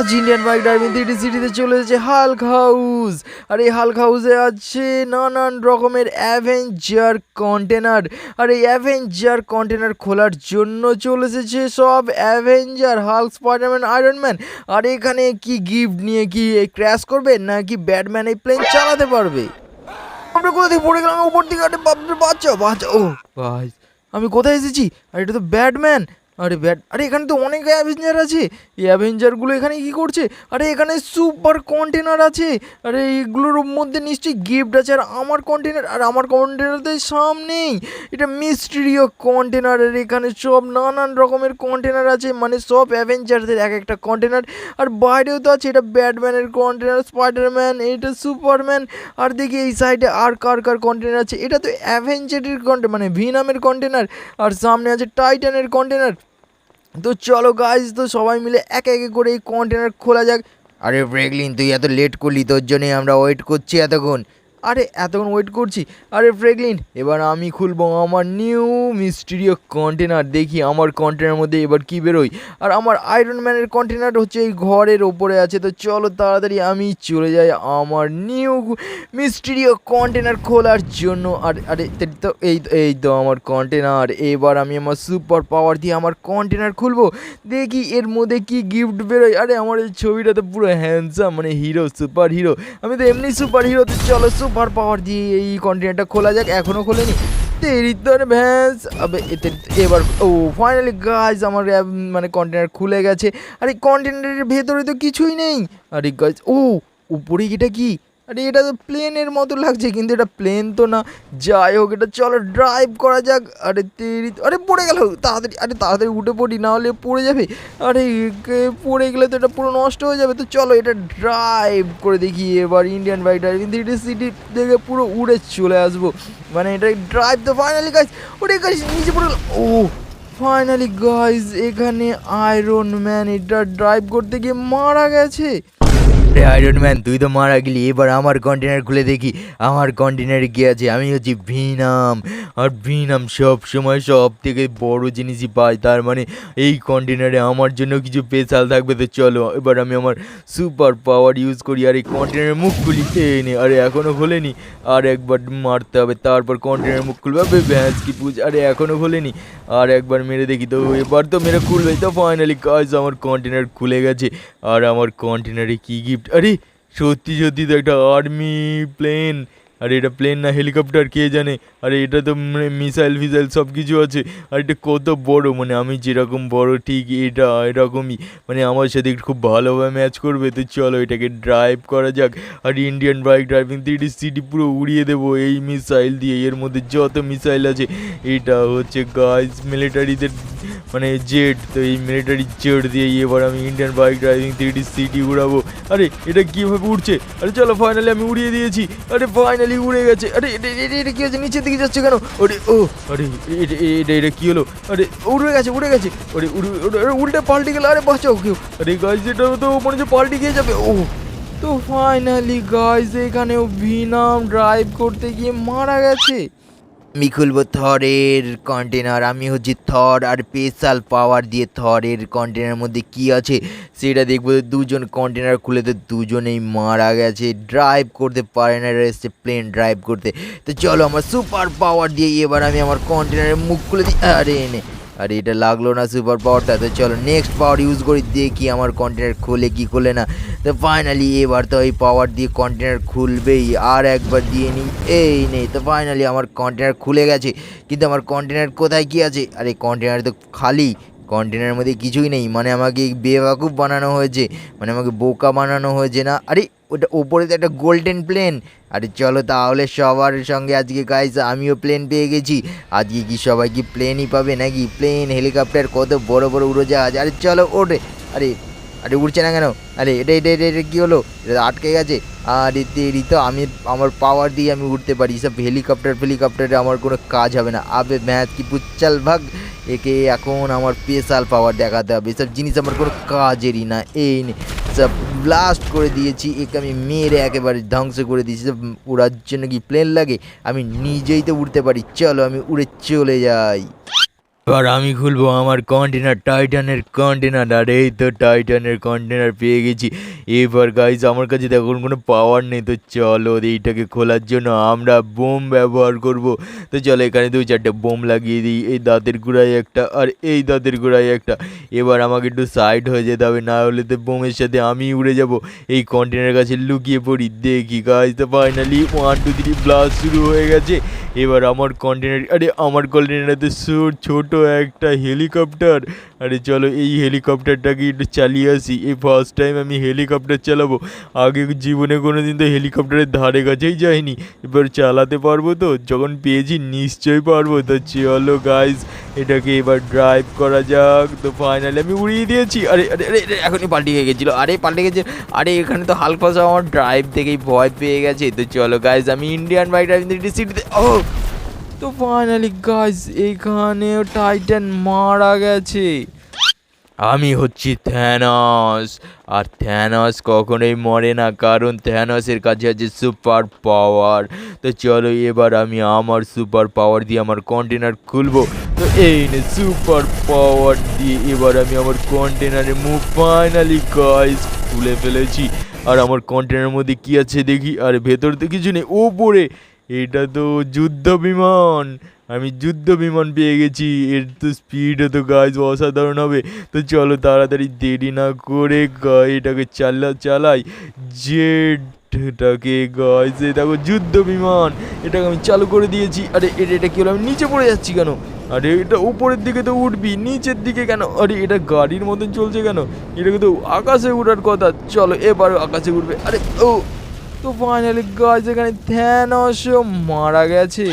Indian bike driving three সিটিতে চলে এসেছে হাল্ক হাউস। আর এই হাল্ক হাউসে আছে নানান রকমের অ্যাভেঞ্জার কন্টেনার। আর এই অ্যাভেঞ্জার কন্টেনার খোলার জন্য চলে এসেছে সব avenger Hulk Spiderman Iron Man. আর এখানে কি গিফট নিয়ে কি ক্র্যাশ করবে নাকি ব্যাটম্যান এই প্লেন চালাতে পারবে? আমরা কোথা থেকে পড়ে গেলাম? উপর দিকে বাচ্চা বাচ্চা ও ভাই। আমি কোথায় এসেছি? আর এটা তো ব্যাটম্যান। আরে ব্যাট, আরে এখানে তো অনেক অ্যাভেঞ্জার আছে। এই অ্যাভেঞ্জারগুলো এখানে কি করছে? আরে এখানে সুপার কন্টেনার আছে। আরে এইগুলোর মধ্যে নিশ্চয়ই গিফট আছে। আর আমার কন্টেনার আর আমার কন্টেনার তো সামনেই এটা মিস্ট্রিও কন্টেনার আর এখানে সব নানান রকমের কন্টেনার আছে। মানে সব অ্যাভেঞ্জারদের এক একটা কন্টেনার আর বাইরেও তো আছে, এটা ব্যাটম্যানের কন্টেনার স্পাইডারম্যান এটা সুপারম্যান আর দেখি এই সাইডে আর কার কার কন্টেনার আছে। এটা তো অ্যাভেঞ্জারের কন্টেনার মানে ভিনামের কন্টেনার আর সামনে আছে টাইটানের কন্টেনার তো চলো গাছ তো সবাই মিলে এক এক করে এই কন্টেনার খোলা যাক। আরে ব্রেকলিন, তুই এত লেট করলি, তোর জন্যই আমরা ওয়েট করছি এতক্ষণ। আরে, এতক্ষণ ওয়েট করছি। আরে ফ্রেগলিন এবার আমি খুলবো আমার নিউ মিস্টিরিও কন্টেনার দেখি আমার কন্টেনার মধ্যে এবার কি বেরোয়। আর আমার আয়রন ম্যানের কন্টেনার হচ্ছে এই ঘরের ওপরে আছে। তো চলো তাড়াতাড়ি আমি চলে যাই আমার নিউ মিস্টিরিও কন্টেনার খোলার জন্য। আর, আরে, তো এই এই তো আমার কন্টেনার এবার আমি আমার সুপার পাওয়ার দিয়ে আমার কন্টেনার খুলবো। দেখি এর মধ্যে কি গিফট বেরোয়। আরে, আমার এই ছবিটা তো পুরো হ্যান্ডসাম মানে হিরো সুপার হিরো আমি তো এমনি সুপার হিরো তো চলো সুপার পাওয়ার দিয়ে এই কন্টেনারটা খোলা যাক এখনও খোলেনি। নি তোর ভ্যান্স এতে- এবার, ও ফাইনালি গাছ আমার মানে কন্টেনার খুলে গেছে। আর এই কন্টেনারের ভেতরে তো কিছুই নেই। আরে গাছ ও, উপরে এটা কি? আরে এটা তো প্লেনের মতো লাগছে, কিন্তু এটা প্লেন তো না। যাই হোক, এটা চলো ড্রাইভ করা যাক। আরে তেরি, আরে পড়ে গেল। তাড়াতাড়ি, আরে তাড়াতাড়ি উঠে পড়ি, না হলে পড়ে যাবে। আরে পড়ে গেলে তো এটা পুরো নষ্ট হয়ে যাবে। তো চলো এটা ড্রাইভ করে দেখি এবার Indian bike driving three city দেখে পুরো উড়ে চলে আসব। মানে এটা ড্রাইভ তো ফাইনালি গাছ ওরে গাছ নিচে পড়ে ও ফাইনালি গাইজ এখানে আয়রন ম্যান এটা ড্রাইভ করতে গিয়ে মারা গেছে। রে আয়রন ম্যান তুই তো মারা গেলি। এবার আমার কন্টেনার খুলে দেখি, আমার কন্টেনারে কি আছে? আমি হচ্ছি ভিনাম আর ভিনাম সব সময় সব থেকে বড় জিনিসই পাই। তার মানে এই কন্টেনারে আমার জন্য কিছু স্পেশাল থাকবে। তো চলো, এবার আমি আমার সুপার পাওয়ার ইউজ করি। আর এই কন্টেনারের মুখ খুলি, এই নে। আরে এখনও খোলেনি। আর একবার মারতে হবে। তারপর কন্টেনারের মুখ খুলবে। আবে ভ্যাঁস কি পুজ আরে এখনও খোলেনি। আর একবার মেরে দেখি। তো এবার তো মেরে খুলবে তো ফাইনালি কাজ আমার কন্টেনার খুলে গেছে। আর আমার কন্টেনারে কি গিফট আরে সত্যি সত্যি তো একটা আর্মি প্লেন আরে এটা প্লেন না হেলিকপ্টার কে জানে? আরে এটা তো মানে মিসাইল ফিসাইল সব কিছু আছে। আর এটা কত বড় মানে আমি যেরকম বড়, ঠিক এটা, এরকমই। মানে আমার সাথে খুব ভালোভাবে ম্যাচ করবে, তো চলো এটাকে ড্রাইভ করা যাক। আর Indian bike driving three city পুরো উড়িয়ে দেবো এই মিসাইল দিয়ে। এর মধ্যে যত মিসাইল আছে, এটা হচ্ছে গাইজ মিলিটারিদের মানে জেট, তো এই মিলিটারি জেট দিয়ে এবার আমি Indian bike driving three city উড়াবো। আরে, এটা কীভাবে উঠছে আরে চলো ফাইনালি আমি উড়িয়ে দিয়েছি। আরে ফাইনালি উড়ে গেছে। আরে, এটা কি হচ্ছে নিচের দিকে যাচ্ছে কেন? আরে, ও, আরে, এটা এটা কি হলো? আরে, উড়ে গেছে উড়ে গেছে। আরে, উড়ে উল্টে পাল্টে গেল। আরে, বাঁচাও কেউ। আরে গাছ যেটা তো মনে হচ্ছে পাল্টে গিয়ে যাবে। ও, তো ফাইনালি গাইজ এখানেও ভিনাম ড্রাইভ করতে গিয়ে মারা গেছে। আমি খুলবো থরের কন্টেনার আমি হচ্ছে থর আর স্পেশাল পাওয়ার দিয়ে থরের কন্টেনার মধ্যে কি আছে সেটা দেখব। দুজন কন্টেনার খুলে তো দুজনেই মারা গেছে। ড্রাইভ করতে পারে না, এসছে প্লেন ড্রাইভ করতে। তো চলো, আমার সুপার পাওয়ার দিয়ে এবার আমি আমার কন্টেনারের মুখ খুলে দিই। আরে এনে আরে এটা লাগল না সুপার পাওয়ারটা তো চলো নেক্সট পাওয়ার ইউজ করি, দেখি আমার কন্টেনার খোলে কি খোলে না। তো ফাইনালি এবার তো এই পাওয়ার দিয়ে কন্টেনার খুলবেই, আর একবার দিয়ে নিই এই নেই। তো ফাইনালি আমার কন্টেনার খুলে গেছে, কিন্তু আমার কন্টেনার কোথায় কি আছে? আরে কন্টেনার তো খালি কন্টেনারের মধ্যে কিছুই নেই। মানে আমাকে বেওয়াকুফ বানানো হয়েছে মানে আমাকে বোকা বানানো হয়েছে না? আরে, ওটা ওপরে তো একটা গোল্ডেন প্লেন আরে চলো তাহলে সবার সঙ্গে আজকে গাইজ আমিও প্লেন পেয়ে গেছি। আজকে কি সবাই কি প্লেনই পাবে নাকি? প্লেন হেলিকপ্টার কত বড় বড় উড়োজাহাজ। আরে চলো ওঠে। আরে আরে উড়ছে না কেন? আরে, এটা এটা এটা এটা কী হলো? এটা আটকে গেছে। আরে তেরি তো, আমি, আমার পাওয়ার দিয়ে আমি উঠতে পারি। সব হেলিকপ্টার ফেলিকপ্টারে আমার কোনো কাজ হবে না। আবে ম্যাথ কি পুচ্চাল ভাগ। একে এখন আমার স্পেশাল পাওয়ার দেখাতে হবে। এসব জিনিস আমার কোনো কাজেরই না। এই সব ব্লাস্ট করে দিয়েছি। একে আমি মেরে একেবারে ধ্বংস করে দিয়েছি। সব উড়ার জন্য কি প্লেন লাগে? আমি নিজেই তো উড়তে পারি। চলো, আমি উড়ে চলে যাই। এবার আমি খুলবো আমার কন্টেনার টাইটানের কন্টেনার আর এই তো টাইটানের কন্টেনার পেয়ে গেছি। এবার গাইজ আমার কাছে তো এখন কোনো পাওয়ার নেই, তো চলো এইটাকে খোলার জন্য আমরা বোম ব্যবহার করব। তো চলো এখানে দু চারটে বোম লাগিয়ে দিই, এই দাঁতের গোড়ায় একটা আর এই দাঁতের গোড়ায় একটা। এবার আমাকে একটু সাইড হয়ে যেতে হবে, না হলে তো বোমের সাথে আমি উড়ে যাব। এই কন্টেনার কাছে লুকিয়ে পড়ি, দেখি গাইজ তো finally one two three blast শুরু হয়ে গেছে। এবার আমার কন্টেনার আরে আমার কন্টেনারে ছোট একটা হেলিকপ্টার। আরে চলো, এই হেলিকপ্টারটাকে একটু চালিয়ে আসি। এই ফার্স্ট টাইম আমি হেলিকপ্টার চালাবো। আগে জীবনে কোনো দিন তো হেলিকপ্টারের ধারে কাছেই যাইনি। এবার চালাতে পারব তো? যখন পেয়েছি নিশ্চয়ই পারব। তো চলো গাইজ এটাকে এবার ড্রাইভ করা যাক। তো ফাইনালি আমি উড়িয়ে দিয়েছি। আরে আরে আরে এখনই পাল্টে গেছিল। আরে পাল্টে গেছে। আরে, এখানে তো হালকা আমার ড্রাইভ দেখেই ভয় পেয়ে গেছে। তো চলো গাইজ আমি ইন্ডিয়ান বাইক ড্রাইভিং সিটিতে ও! তো ফাইনালি গাইজ এইখানেও টাইটান মারা গেছে। আমি হচ্ছি থ্যানস আর থ্যানস কখনোই মরে না, কারণ থ্যানসের কাছে আছে সুপার পাওয়ার তো চলো, এবার আমি আমার সুপার পাওয়ার দিয়ে আমার কন্টেনার খুলবো। তো এই নে সুপার পাওয়ার দিয়ে এবার আমি আমার কন্টেনারে মুখ ফাইনালি গাইজ খুলে ফেলেছি। আর আমার কন্টেনারের মধ্যে কি আছে দেখি? আর ভেতর তো কিছু নেই ওপরে এটা তো যুদ্ধ বিমান। আমি যুদ্ধ বিমান পেয়ে গেছি। এর তো স্পিড তো গাছ অসাধারণ হবে। তো চলো তাড়াতাড়ি দেরি না করে এটাকে চালা, চালাই। জেটটাকে গাছ দেখো যুদ্ধ বিমান। এটাকে আমি চালু করে দিয়েছি। আরে এটা এটা কি হলো? আমি নিচে পড়ে যাচ্ছি কেন? আরে, এটা উপরের দিকে তো উঠবি। নিচের দিকে কেন? আরে, এটা গাড়ির মতন চলছে কেন? এটাকে তো আকাশে উঠার কথা। চলো এবার আকাশে উঠবে। আরে, ও! তো ফাইনালি গাছ এখানে ধ্যান থ্যানসও মারা গেছে।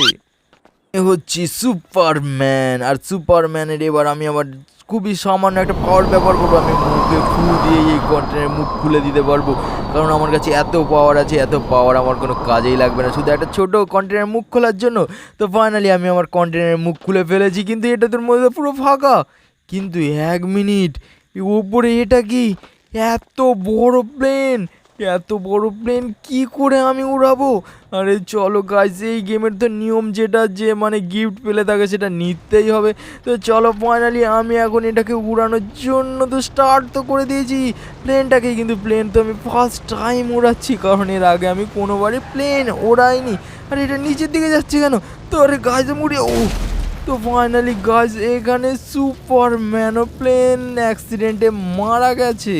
হচ্ছি সুপারম্যান আর সুপারম্যানের এবার আমি আমার খুবই সামান্য একটা পাওয়ার ব্যবহার করব। আমি মুখে ফু দিয়ে এই কন্টেনের মুখ খুলে দিতে পারব। কারণ আমার কাছে এত পাওয়ার আছে, এত পাওয়ার আমার কোনো কাজেই লাগবে না। শুধু একটা ছোটো কন্টেনের মুখ খোলার জন্য। তো ফাইনালি আমি আমার কন্টেনের মুখ খুলে ফেলেছি। কিন্তু এটা তোর মধ্যে পুরো ফাঁকা। কিন্তু এক মিনিট ওপরে এটা কি? এত বড় প্লেন এত বড় প্লেন কি করে আমি উড়াবো? আরে চলো গাইজ এই গেমের তো নিয়ম যেটা যে মানে গিফট পেলে থাকে সেটা নিতেই হবে। তো চলো ফাইনালি আমি এখন এটাকে উড়ানোর জন্য তো স্টার্ট তো করে দিয়েছি। প্লেনটাকে কিন্তু প্লেন তো আমি ফার্স্ট টাইম উড়াচ্ছি, কারণ এর আগে আমি কোনোবারই প্লেন ওড়াইনি আর এটা নিচের দিকে যাচ্ছে কেন? তো আরে গাছ মুড়ে ও তো ফাইনালি গাছ এখানে সুপারম্যানও প্লেন অ্যাক্সিডেন্টে মারা গেছে।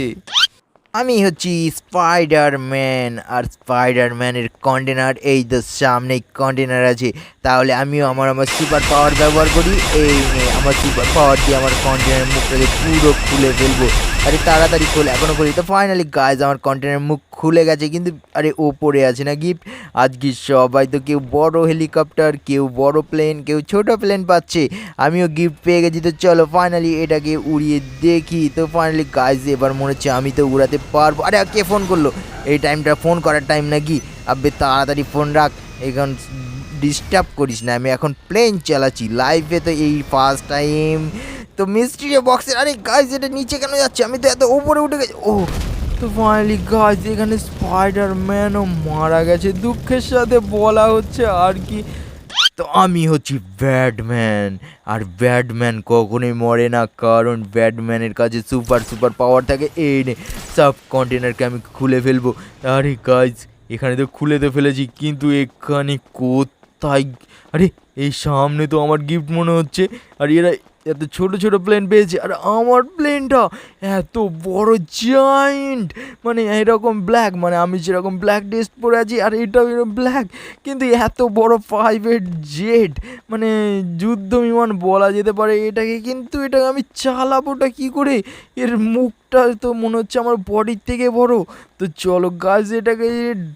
আমি হচ্ছি স্পাইডারম্যান আর স্পাইডারম্যানের কন্টেনার এই তো সামনে কন্টেনার আছে, তাহলে আমিও আমার আমার সুপার পাওয়ার ব্যবহার করি। এই আমার সুপার পাওয়ার দিয়ে আমার কন্টেনার মুখটাকে পুরো খুলে ফেলব। আরে তাড়াতাড়ি খোলে এখনও করি তো ফাইনালি গাছ আমার কন্টেনার মুখ খুলে গেছে, কিন্তু আরে ওপরে আছে না গিফট? আজকে সবাই তো কেউ বড় হেলিকপ্টার কেউ বড় প্লেন কেউ ছোট প্লেন পাচ্ছে। আমিও গিফট পেয়ে গেছি, তো চলো ফাইনালি এটাকে উড়িয়ে দেখি। তো ফাইনালি গাইজ এবার মনে হচ্ছে আমি তো উড়াতে পারব। আরে কে ফোন করল? এই টাইমটা ফোন করার টাইম নাকি? আবে তাড়াতাড়ি ফোন রাখ। এখন ডিস্টার্ব করিস না, আমি এখন প্লেন চালাচ্ছি। লাইফে তো এই ফার্স্ট টাইম তো মিস্ট্রি বক্সের আরে গাইজ এটা নিচে কেন যাচ্ছে? আমি তো এত উপরে উঠে গেছি। ও, তো ফাইনালি গাছ এখানে স্পাইডারম্যানও মারা গেছে। দুঃখের সাথে বলা হচ্ছে আর কি। তো আমি হচ্ছি ব্যাডম্যান আর ব্যাডম্যান কখনোই মরে না, কারণ ব্যাডম্যানের কাছে সুপার সুপার পাওয়ার থাকে। এই নে সব কন্টেনারকে আমি খুলে ফেলব। আরে গাইজ এখানে তো খুলে তো ফেলেছি, কিন্তু এখানে কোথায়? আরে, এই সামনে তো আমার গিফট মনে হচ্ছে। আর এরা এত ছোট ছোট প্লেন পেয়েছি, আর আমার প্লেনটা এত বড় জায়েন্ট মানে এরকম ব্ল্যাক মানে আমি যেরকম ব্ল্যাক ড্রেস পরে আছি, আর এটাও এরকম ব্ল্যাক কিন্তু এত বড় প্রাইভেট জেট মানে যুদ্ধ বিমান বলা যেতে পারে, এটাকে কিন্তু এটাকে আমি চালাবোটা কি করে? এর মুখটা তো মনে হচ্ছে আমার বডির থেকে বড়। তো চলো গাছ এটাকে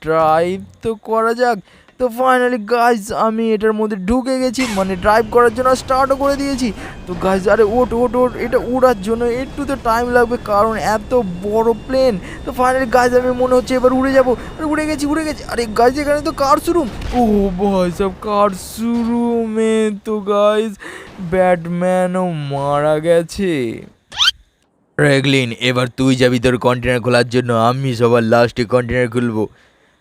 ড্রাইভ তো করা যাক। তো ফাইনালি গাইজ আমি এটার মধ্যে ঢুকে গেছি মানে ড্রাইভ করার জন্য স্টার্টও করে দিয়েছি। তো গাইজ আরে ওট ওট ওট এটা উড়ার জন্য একটু তো টাইম লাগবে, কারণ এত বড় প্লেন তো ফাইনালি গাইজ আমি মনে হচ্ছে এবার উড়ে যাব। আরে উড়ে গেছি উড়ে গেছি। আরে গাইজ এখানে তো কার শোরুম ও ভাই, সব কার শোরুমে তো গাইজ ব্যাটম্যানও মারা গেছে। রেগলিন, এবার তুই যাবি তোর কন্টেনার খোলার জন্য, আমি সবার লাস্টে কন্টেনার খুলবো।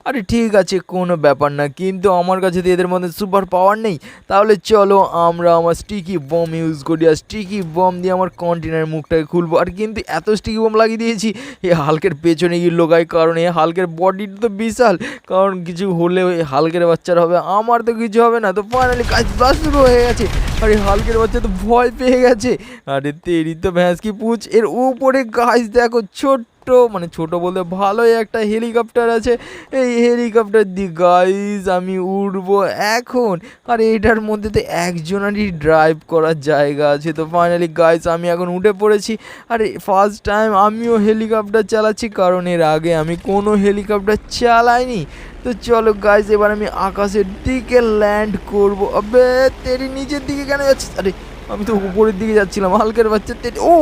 আরে ঠিক আছে, কোনো ব্যাপার না। কিন্তু আমার কাছে তো এদের মধ্যে সুপার পাওয়ার নেই। তাহলে চলো আমরা আমার স্টিকি বম ইউজ করি আর স্টিকি বম দিয়ে আমার কন্টেনার মুখটাকে খুলবো। আর কিন্তু এত স্টিকি বম লাগিয়ে দিয়েছি এই হালকের পেছনে গিয়ে লোকাই কারণ এই হালকের বডিটা তো বিশাল। কারণ কিছু হলে ওই হালকের বাচ্চার হবে, আমার তো কিছু হবে না। তো ফাইনালি কাজ ব্লাস্ট শুরু হয়ে গেছে। আরে হালকের বাচ্চা তো ভয় পেয়ে গেছে। আরে তেরি তো ভ্যাঁস কি পুছ এর উপরে গাছ দেখো, ছোট্ট মানে ছোট বলতে ভালোই একটা হেলিকপ্টার আছে। এই হেলিকপ্টার দি গাইজ আমি উড়বো এখন। আর এটার মধ্যে তো একজনেরই ড্রাইভ করার জায়গা আছে। তো ফাইনালি গাইজ আমি এখন উঠে পড়েছি। আরে ফার্স্ট টাইম আমিও হেলিকপ্টার চালাচ্ছি, কারণ এর আগে আমি কোনো হেলিকপ্টার চালাইনি। তো চলো গাইজ এবার আমি আকাশের দিকে ল্যান্ড করব। আবে, তেরি নিচের দিকে কেন যাচ্ছিস? আরে, আমি তো উপরের দিকে যাচ্ছিলাম, হালকের বাচ্চা তেরি। ও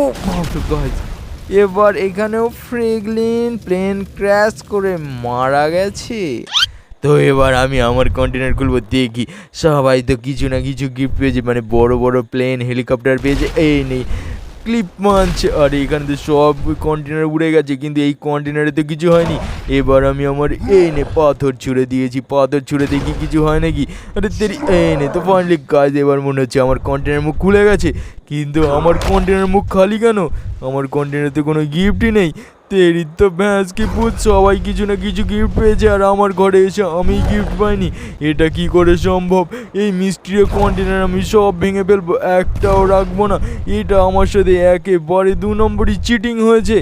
গাইজ এবার এখানেও ফ্রেগলিন প্লেন ক্র্যাশ করে মারা গেছে। তো এবার আমি আমার কন্টেনার খুলবো, দেখি। সবাই তো কিছু না কিছু গিফট পেয়েছে মানে বড় বড় প্লেন, হেলিকপ্টার পেয়েছে, এই নেই। ক্লিপ মানছে। আর, এখানে তো সব কন্টেনার উড়ে গেছে, কিন্তু এই কন্টেনারে তো কিছু হয়নি। এবার আমি আমার এই নে পাথর ছুঁড়ে দিয়েছি। পাথর ছুঁড়ে দেখি কিছু হয় নাকি? আরে, তেরি এই নে তো ফাইনালি কাজ এবার মনে হচ্ছে আমার কন্টেনার মুখ খুলে গেছে। কিন্তু আমার কন্টেনার মুখ খালি কেন? আমার কন্টেনারে তো কোনো গিফটই নেই। তেরি তো ভ্যাঁস কি পুত, সবাই কিছু না কিছু গিফট পেয়েছে আর আমার ঘরে এসে আমি গিফট পাইনি। এটা কি করে সম্ভব? এই মিষ্টির কন্টেনার আমি সব ভেঙে ফেলব, একটাও রাখব না। এটা আমার সাথে একেবারে দু নম্বরই চিটিং হয়েছে।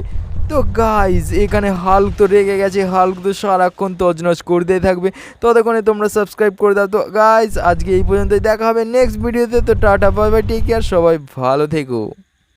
তো গাইজ এখানে হাল্ক তো রেগে গেছে। হাল্ক তো সারাক্ষণ তজনজ করতেই থাকবে। ততক্ষণে তোমরা সাবস্ক্রাইব করে দাও। তো গাইজ আজকে এই পর্যন্তই। দেখা হবে নেক্সট ভিডিওতে তো। Tata bye bye take care সবাই ভালো থেকো।